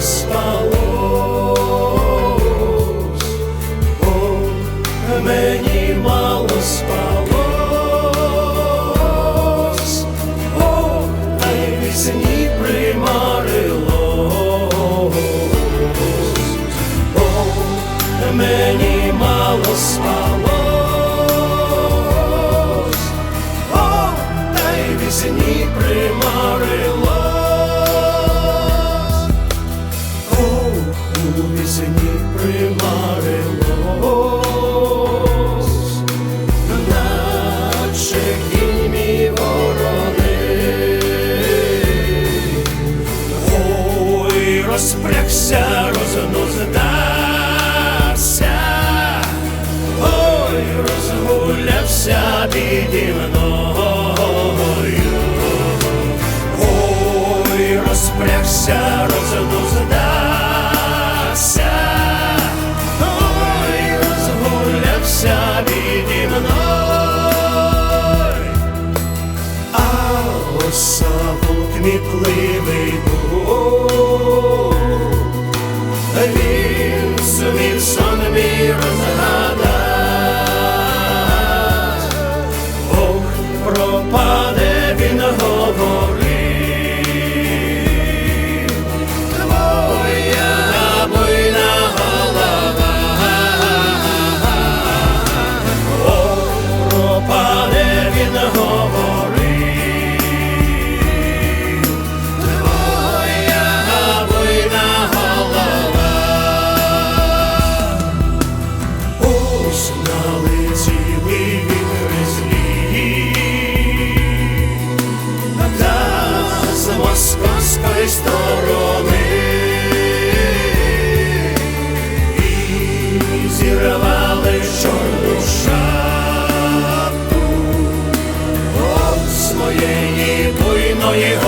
спалось, О, мені мало спалось, О, та й вісні примарилось, О, мені мало спалось, О, та й вісні примарилось. розпрягся, рознуздався, ой, розгулявся піді мною, ой, розпрягся, рознуздався, ой, розгулявся піді мною, а оса кмітливий був. Московської сторони і зірвали чорну шапку Ось своєї буйної.